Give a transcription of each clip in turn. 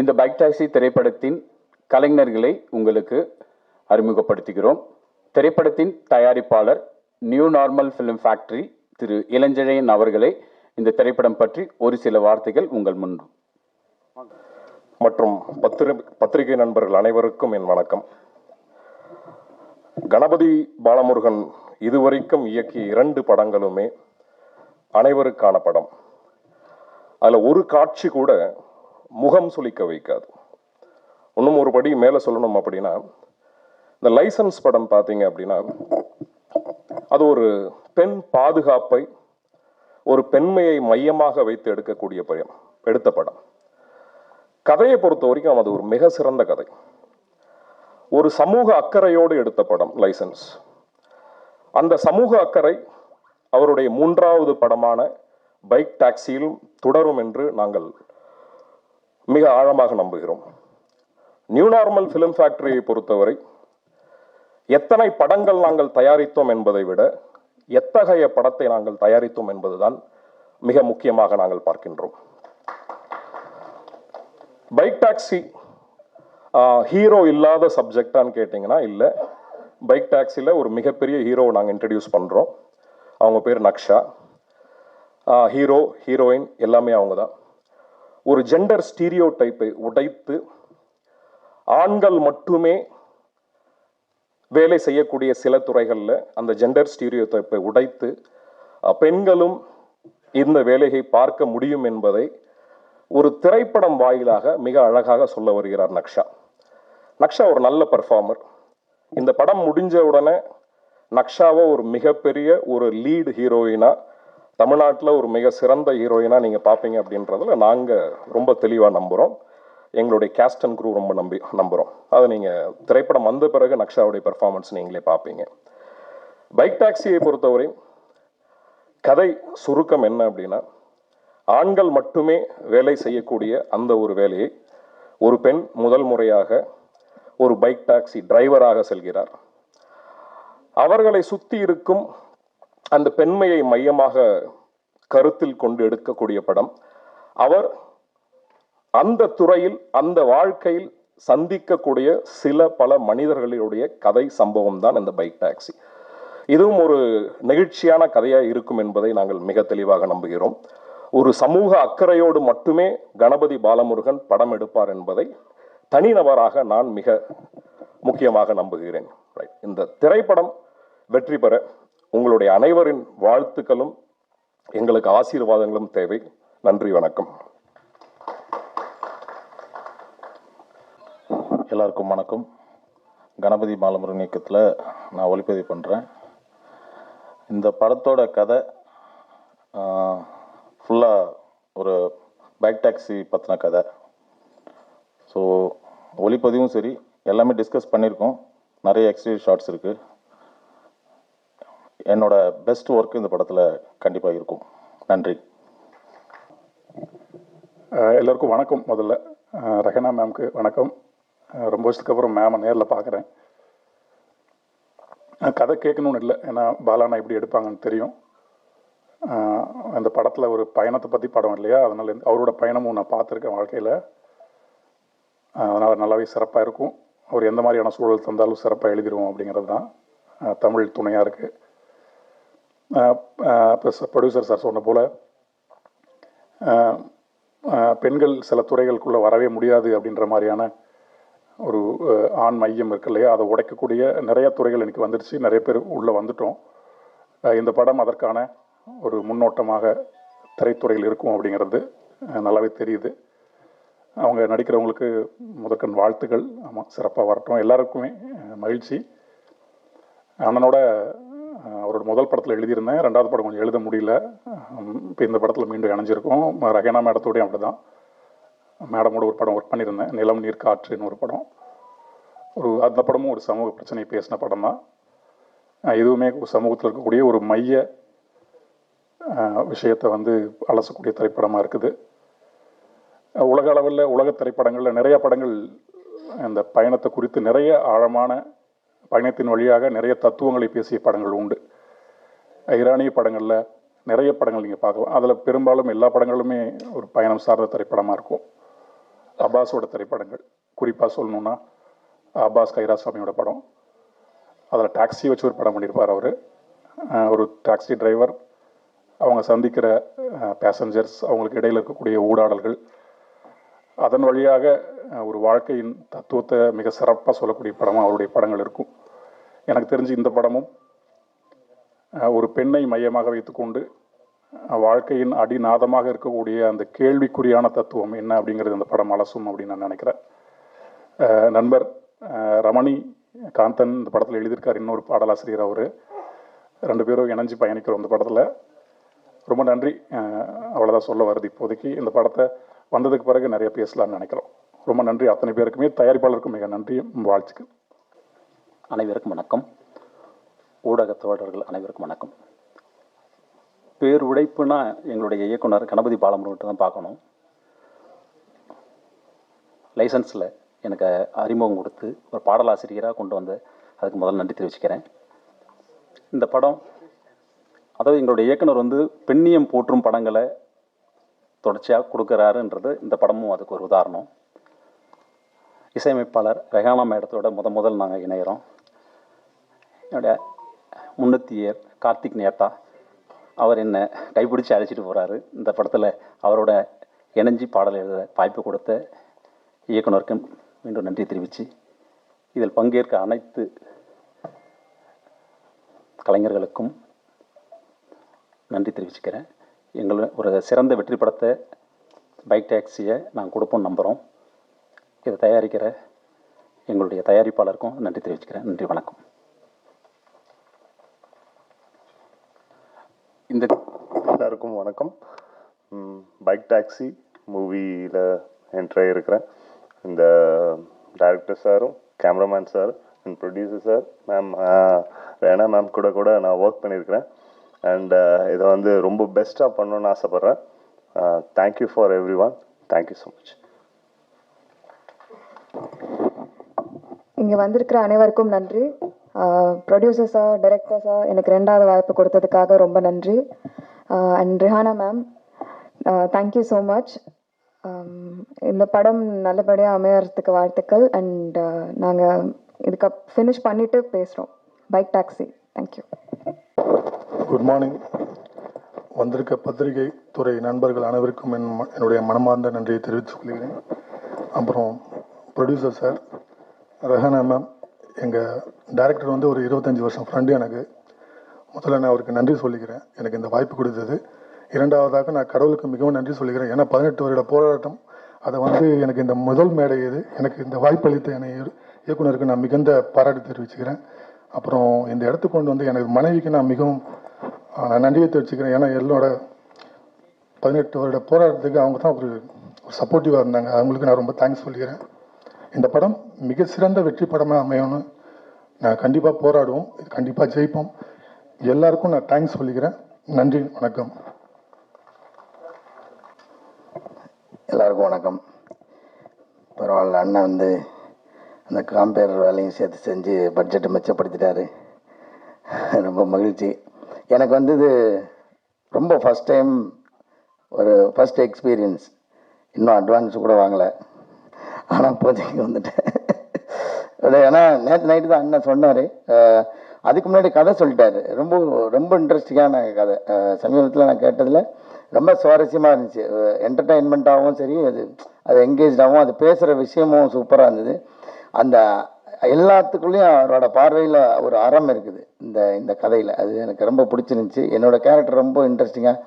இந்த bike taxi திரைப்படத்தின் கலைஞர்களை உங்களுக்கு அறிமுகப்படுத்துகிறோம். திரைப்படத்தின் தயாரிப்பாளர் நியூ நார்மல் ஃபிலிம் ஃபேக்டரி திரு இளஞ்செழியன் அவர்களை இந்த திரைப்படம் பற்றி ஒரு சில வார்த்தைகள் உங்கள் முன். மற்றும் பத்திரி பத்திரிகை நண்பர்கள் அனைவருக்கும் என் வணக்கம். கணபதி பாலமுருகன் இதுவரைக்கும் இயக்கிய இரண்டு படங்களுமே அனைவருக்கான படம். அதில் ஒரு காட்சி கூட முகம் சுளிக்க வைக்காது. இன்னும் ஒரு படி மேலே சொல்லணும் அப்படின்னா இந்த லைசன்ஸ் படம் பார்த்தீங்க அப்படின்னா அது ஒரு பெண் பாதுகாப்பை ஒரு பெண்மையை மையமாக வைத்து எடுக்கக்கூடிய படம் எடுத்த படம். கதையை பொறுத்த வரைக்கும் அது ஒரு மிக சிறந்த கதை. ஒரு சமூக அக்கறையோடு எடுத்த படம் லைசன்ஸ். அந்த சமூக அக்கறை அவருடைய மூன்றாவது படமான பைக் டாக்ஸியிலும் தொடரும் என்று நாங்கள் மிக ஆழமாக நம்புகிறோம். நியூ நார்மல் ஃபிலிம் ஃபேக்டரியை பொறுத்தவரை எத்தனை படங்கள் நாங்கள் தயாரித்தோம் என்பதை விட எத்தகைய படத்தை நாங்கள் தயாரித்தோம் என்பதுதான் மிக முக்கியமாக நாங்கள் பார்க்கின்றோம். பைக் டாக்ஸி ஹீரோ இல்லாத சப்ஜெக்டான்னு கேட்டிங்கன்னா இல்லை. பைக் டாக்ஸியில் ஒரு மிகப்பெரிய ஹீரோவை நாங்கள் இன்ட்ரடியூஸ் பண்ணுறோம் அவங்க பேர் நக்ஷா. ஹீரோ ஹீரோயின் எல்லாமே அவங்க தான் ஒரு ஜெண்டர் ஸ்டீரியோ டைப்பை உடைத்து ஆண்கள் மட்டுமே வேலை செய்யக்கூடிய சில துறைகளில் அந்த ஜெண்டர் ஸ்டீரியோ டைப்பை உடைத்து பெண்களும் இந்த வேலையை பார்க்க முடியும் என்பதை ஒரு திரைப்படம் வாயிலாக மிக அழகாக சொல்ல வருகிறார் நக்ஷா. நக்ஷா ஒரு நல்ல பர்ஃபார்மர் இந்த படம் முடிஞ்ச உடனே நக்ஷாவை ஒரு மிகப்பெரிய ஒரு லீட் ஹீரோயினா தமிழ்நாட்டில் ஒரு மிக சிறந்த ஹீரோயினாக நீங்கள் பார்ப்பீங்க அப்படின்றதுல நாங்கள் ரொம்ப தெளிவாக நம்புகிறோம் எங்களுடைய கேஸ்ட் அண்ட் குரூ ரொம்ப நம்பி நம்புகிறோம் அதை நீங்கள் திரைப்படம் வந்த பிறகு நக்ஷாவுடைய பெர்ஃபார்மன்ஸ் நீங்களே பார்ப்பீங்க பைக் டாக்ஸியை பொறுத்தவரை கதை சுருக்கம் என்ன அப்படின்னா ஆண்கள் மட்டுமே வேலை செய்யக்கூடிய அந்த ஒரு வேலையை ஒரு பெண் முதல் முறையாக ஒரு பைக் டாக்ஸி டிரைவராக செல்கிறார். அவர்களை சுற்றி இருக்கும் அந்த பெண்மையை மையமாக கருத்தில் கொண்டு எடுக்கக்கூடிய படம். அவர் அந்த துறையில் அந்த வாழ்க்கையில் சந்திக்கக்கூடிய சில பல மனிதர்களுடைய கதை சம்பவம் தான் இந்த பைக் டாக்ஸி. இதுவும் ஒரு நெகிழ்ச்சியான கதையாக இருக்கும் என்பதை நாங்கள் மிக தெளிவாக நம்புகிறோம். ஒரு சமூக அக்கறையோடு மட்டுமே கணபதி பாலமுருகன் படம் எடுப்பார் என்பதை தனிநபராக நான் மிக முக்கியமாக நம்புகிறேன். இந்த திரைப்படம் வெற்றி பெற உங்களுடைய அனைவரின் வாழ்த்துக்களும் எங்களுக்கு ஆசீர்வாதங்களும் தேவை. நன்றி வணக்கம். எல்லாருக்கும் வணக்கம். கணபதி பாலமுருகன் இயக்கத்தில் நான் ஒளிப்பதிவு பண்ணுறேன் இந்த படத்தோட கதை ஃபுல்லாக ஒரு பைக் டாக்ஸி பற்றின கதை. ஸோ ஒளிப்பதிவும் சரி எல்லாமே டிஸ்கஸ் பண்ணியிருக்கோம். நிறைய எக்ஸ்டீரியர் ஷார்ட்ஸ் இருக்குது என்னோட பெஸ்ட் ஒர்க் இந்த படத்தில் கண்டிப்பாக இருக்கும். நன்றி. எல்லோருக்கும் வணக்கம் முதல்ல. அஹ் ரஹனா மேம்க்கு வணக்கம். ரொம்ப வருஷத்துக்கு அப்புறம் மேமை நேரில் பார்க்குறேன் கதை கேட்கணும்னு இல்லை. ஏன்னா பாலானா எப்படி எடுப்பாங்கன்னு தெரியும். அந்த படத்தில் ஒரு பயணத்தை பற்றி படம் இல்லையா? அதனால் அவரோட பயணமும் நான் பார்த்துருக்கேன் வாழ்க்கையில். அதனால் நல்லாவே சிறப்பாக இருக்கும். அவர் எந்த மாதிரியான சூழல் தந்தாலும் சிறப்பாக எழுதிடுவோம் அப்படிங்கிறது தான் தமிழ் துணையாக இருக்குது இப்போ ப்ரொடியூசர் சார் சொன்ன போல் பெண்கள் சில துறைகளுக்குள்ளே வரவே முடியாது அப்படின்ற மாதிரியான ஒரு ஆண் மையம் இருக்கு இல்லையா? அதை உடைக்கக்கூடிய நிறைய துறைகள் எனக்கு வந்துடுச்சு நிறைய பேர் உள்ளே வந்துட்டோம். இந்த படம் அதற்கான ஒரு முன்னோட்டமாக திரைத்துறையில் இருக்கும் அப்படிங்கிறது நல்லாவே தெரியுது. அவங்க நடிக்கிறவங்களுக்கு முதற்கண் வாழ்த்துக்கள். ஆமாம் சிறப்பாக வரட்டும். எல்லாருக்குமே மகிழ்ச்சி. அண்ணனோட அவரோட முதல் படத்தில் எழுதியிருந்தேன். ரெண்டாவது படம் கொஞ்சம் எழுத முடியல. இப்போ இந்த படத்தில் மீண்டும் இணைஞ்சிருக்கோம். ரகேனா ரஹேனா மேடத்தோடையும் அப்படி தான் மேடமோட ஒரு படம் ஒர்க் பண்ணியிருந்தேன். நிலம் நீர் காற்றுன்னு ஒரு படம். ஒரு அந்த படமும் ஒரு சமூக பிரச்சனை பேசின படம் தான் இதுவுமே சமூகத்தில் இருக்கக்கூடிய ஒரு மைய விஷயத்தை வந்து அலசக்கூடிய திரைப்படமாக இருக்குது. உலக அளவில் உலக திரைப்படங்களில் நிறைய படங்கள் இந்த பயணத்தை குறித்து நிறைய ஆழமான பயணத்தின் வழியாக நிறைய தத்துவங்களை பேசிய படங்கள் உண்டு. ஈரானிய படங்களில் நிறைய படங்கள் நீங்கள் பார்க்கலாம். அதில் பெரும்பாலும் எல்லா படங்களுமே ஒரு பயணம் சார்ந்த திரைப்படமாக இருக்கும். அப்பாஸோட திரைப்படங்கள். குறிப்பாக சொல்லணுன்னா அப்பாஸ் கைராசாமியோட படம். அதில் டாக்ஸி வச்சு ஒரு படம் பண்ணியிருப்பார் அவர். ஒரு டாக்ஸி டிரைவர். அவங்க சந்திக்கிற பேசஞ்சர்ஸ் அவங்களுக்கு இடையில் இருக்கக்கூடிய ஊடாடல்கள். அதன் வழியாக ஒரு வாழ்க்கையின் தத்துவத்தை மிக சிறப்பாக சொல்லக்கூடிய படமாக அவருடைய படங்கள் இருக்கும். எனக்கு தெரிஞ்சு இந்த படமும் ஒரு பெண்ணை மையமாக வைத்துக்கொண்டு வாழ்க்கையின் அடிநாதமாக இருக்கக்கூடிய அந்த கேள்விக்குறியான தத்துவம் என்ன அப்படிங்கிறது இந்த படம் அலசும் அப்படின்னு நான் நினைக்கிறேன். நண்பர் ரமணி காந்தன் இந்த படத்தில் எழுதியிருக்கார் இன்னொரு பாடலாசிரியர் அவர். ரெண்டு பேரும் இணைஞ்சு பயணிக்கிறோம் இந்த படத்தில். ரொம்ப நன்றி. அவ்வளோதான் சொல்ல வருது இப்போதைக்கு. இந்த படத்தை வந்ததுக்கு பிறகு நிறைய பேசலாம்னு நினைக்கிறோம். ரொம்ப நன்றி. அத்தனை பேருக்குமே தயாரிப்பாளருக்கும் மிக நன்றி வாழ்த்துக்கள். அனைவருக்கும் வணக்கம். ஊடக தோழர்கள் அனைவருக்கும் வணக்கம். பேர் உழைப்புனா எங்களுடைய இயக்குனர் கணபதி பாலமுருகிட்ட தான் பார்க்கணும். லைசன்ஸில் எனக்கு அறிமுகம் கொடுத்து ஒரு பாடலாசிரியராக கொண்டு வந்து அதுக்கு முதல்ல நன்றி தெரிவிச்சுக்கிறேன். இந்த படம் அதாவது எங்களுடைய இயக்குனர் வந்து பெண்ணியம் போற்றும் படங்களை தொடர்ச்சியாக கொடுக்குறாருன்றது இந்த படமும் அதுக்கு ஒரு உதாரணம். இசையமைப்பாளர் ரெஹானா மேடத்தோட முத முதல் நாங்கள் இணையிறோம். என்னுடைய முன்னத்தியர் கார்த்திக் நேத்தா அவர் என்னை கைப்பிடிச்சி அழைச்சிட்டு போகிறாரு இந்த படத்தில் அவரோட இணைஞ்சி பாடல் எழுத வாய்ப்பு கொடுத்த இயக்குனருக்கும் மீண்டும் நன்றி தெரிவித்து இதில் பங்கேற்க அனைத்து கலைஞர்களுக்கும் நன்றி தெரிவிச்சுக்கிறேன். எங்களை ஒரு சிறந்த வெற்றி படத்தை பைக் டாக்ஸியை நான் கொடுப்போம்னு நம்புகிறோம் இதை தயாரிக்கிற எங்களுடைய தயாரிப்பாளருக்கும் நன்றி தெரிவிச்சுக்கிறேன். நன்றி வணக்கம் இந்த எல்லாருக்கும் வணக்கம். பைக் டாக்ஸி மூவியில் என்ட்ரி இருக்கிறேன் இந்த டைரக்டர் சாரும் cameraman sir and producer sir ma'am வேணா மேம் கூட கூட நான் ஒர்க் பண்ணியிருக்கிறேன். அண்ட் இதை வந்து ரொம்ப பெஸ்ட்டாக பண்ணணும்னு ஆசைப்பட்றேன். Thank you for every one thank you so much இங்கே வந்திருக்கிற அனைவருக்கும் நன்றி. ப்ரொடியூசர்ஸாக டைரக்டர்ஸா எனக்கு ரெண்டாவது வாய்ப்பு கொடுத்ததுக்காக ரொம்ப நன்றி. And Rihana ma'am thank you so much இந்த படம் நல்லபடியாக அமையறதுக்கு வாழ்த்துக்கள். அண்ட் நாங்கள் இதுக்கு ஃபினிஷ் பண்ணிவிட்டு பேசுகிறோம் bike taxi thank you good morning வந்திருக்க பத்திரிகை துறை நண்பர்கள் அனைவருக்கும் என் ம- என்னுடைய மனமார்ந்த நன்றியை தெரிவித்துக் கொள்கிறேன். அப்புறம் ப்ரொடியூசர் சார் ரஹனா மேம் எங்கள் டைரக்டர் வந்து ஒரு இருபத்தஞ்சி வருஷம் ஃப்ரெண்டு எனக்கு. முதல்ல நான் அவருக்கு நன்றி சொல்லிக்கிறேன். எனக்கு இந்த வாய்ப்பு கொடுத்தது. இரண்டாவதாக நான் கடவுளுக்கு மிகவும் நன்றி சொல்லிக்கிறேன். ஏன்னா பதினெட்டு வருட போராட்டம் அதை வந்து எனக்கு இந்த முதல் மேடை இது. எனக்கு இந்த வாய்ப்பு அளித்த என்னை இயக்குநருக்கு இயக்குனருக்கு நான் மிகுந்த பாராட்டு தெரிவிச்சுக்கிறேன். அப்புறம் இந்த இடத்துக்கு கொண்டு வந்து எனக்கு மனைவிக்கு நான் மிகவும் நான் நன்றியை தெரிவிச்சுக்கிறேன். ஏன்னா என்னோட பதினெட்டு வருட போராட்டத்துக்கு அவங்க தான் ஒரு ஒரு சப்போர்ட்டிவாக இருந்தாங்க. அவங்களுக்கு நான் ரொம்ப தேங்க்ஸ் சொல்லிக்கிறேன். இந்த படம் மிக சிறந்த வெற்றி படமாக அமையணும்னு நான் கண்டிப்பாக போராடுவோம். இது கண்டிப்பாக ஜெயிப்போம். எல்லாருக்கும் நான் தேங்க்ஸ் சொல்லிக்கிறேன். நன்றி வணக்கம். எல்லாருக்கும் வணக்கம். பரவாயில்ல அண்ணன் வந்து அந்த காம்பேர் வேலையும் சேர்த்து செஞ்சு பட்ஜெட்டை மிச்சப்படுத்திட்டாரு. ரொம்ப மகிழ்ச்சி. எனக்கு வந்து இது ரொம்ப ஃபஸ்ட் டைம் ஒரு ஃபஸ்ட் எக்ஸ்பீரியன்ஸ் இன்னும் அட்வான்ஸ் கூட வாங்கலை. ஆனால் இப்போதைக்கு வந்துட்டேன். ஏன்னா நேற்று நைட்டு தான் அண்ணன் சொன்னார். அதுக்கு முன்னாடி கதை சொல்லிட்டாரு. ரொம்ப ரொம்ப இன்ட்ரெஸ்டிங்கான கதை. சமீபத்தில் நான் கேட்டதில் ரொம்ப சுவாரஸ்யமாக இருந்துச்சு. என்டர்டைன்மெண்ட்டாகவும் சரி அது அது என்கேஜாகவும் அது பேசுகிற விஷயமும் சூப்பராக இருந்தது. அந்த எல்லாத்துக்குள்ளேயும் அவரோட பார்வையில் ஒரு அறம் இருக்குது இந்த இந்த கதையில். அது எனக்கு ரொம்ப பிடிச்சிருந்துச்சி. என்னோடய கேரக்டர் ரொம்ப இன்ட்ரெஸ்டிங்காக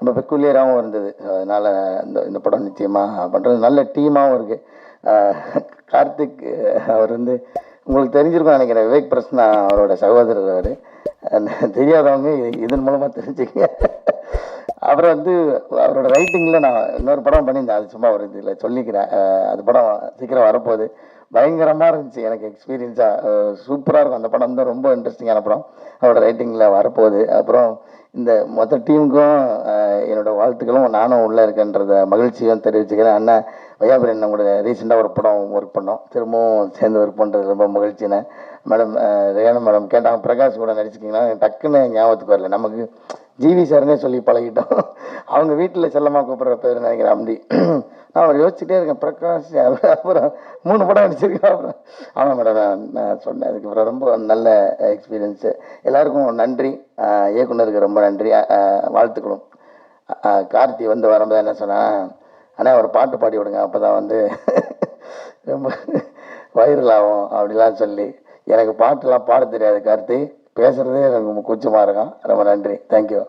ரொம்ப பெக்குலியராகவும் இருந்தது. அதனால் இந்த இந்த படம் நிச்சயமாக பண்ணுறது நல்ல டீமாகவும் இருக்குது கார்த்திக் அவர் வந்து உங்களுக்கு தெரிஞ்சிருக்கும் நினைக்கிறேன். விவேக் பிரஸ்னா அவரோட சகோதரர் அவர். தெரியாதவங்க இதன் மூலமாக தெரிஞ்சுக்க அப்புறம் வந்து அவரோட ரைட்டிங்கில் நான் இன்னொரு படம் பண்ணியிருந்தேன். அது சும்மா ஒரு இதில் சொல்லிக்கிறேன். அது படம் சீக்கிரம் வரப்போகுது. பயங்கரமாக இருந்துச்சு. எனக்கு எக்ஸ்பீரியன்ஸாக சூப்பராக இருக்கும். அந்த படம் தான் ரொம்ப இன்ட்ரெஸ்டிங்கான படம். அவரோட ரைட்டிங்கில் வரப்போகுது. அப்புறம் இந்த மொத்த டீமுக்கும் என்னோடய என்னோட வாழ்த்துக்களும் நானும் உள்ளே இருக்கேன்றத மகிழ்ச்சியும் தெரிவிச்சுக்கிறேன். அண்ணன் வையாபுரி அண்ணன் கூட ரீசெண்டாக ஒரு படம் ஒர்க் பண்ணோம். திரும்பவும் சேர்ந்து ஒர்க் பண்ணுறது ரொம்ப மகிழ்ச்சினேன். மேடம் ரேணு மேடம் கேட்டாங்க. பிரகாஷ் கூட நடிச்சிருக்கீங்களா டக்குன்னு ஞாபகத்துக்கு வரல. நமக்கு ஜிவி சார்னே சொல்லி பழகிட்டோம். அவங்க வீட்டில் செல்லமாக கூப்பிட்ற பேர் நினைக்கிறேன் அப்படி நான் அவர் யோசிச்சுட்டே இருக்கேன். பிரகாஷ் அப்புறம் மூணு படம் நடிச்சிருக்கேன் அப்புறம் ஆமாம் மேடம் நான் நான் சொன்னேன். அதுக்கப்புறம் ரொம்ப நல்ல எக்ஸ்பீரியன்ஸு எல்லாருக்கும் நன்றி. இயக்குனருக்கு ரொம்ப நன்றி. வாழ்த்துக்களும். கார்த்தி வந்து வரும்போது என்ன சொன்னான் அண்ணா ஒரு பாட்டு பாடி விடுங்க அப்போ தான் வந்து ரொம்ப வைரல் ஆகும் அப்படிலாம் சொல்லி எனக்கு பாட்டுலாம் பாட தெரியாது கார்த்தி. பேசுகிறதே எனக்கு கூச்சமாக இருக்கும். ரொம்ப நன்றி. தேங்க்யூ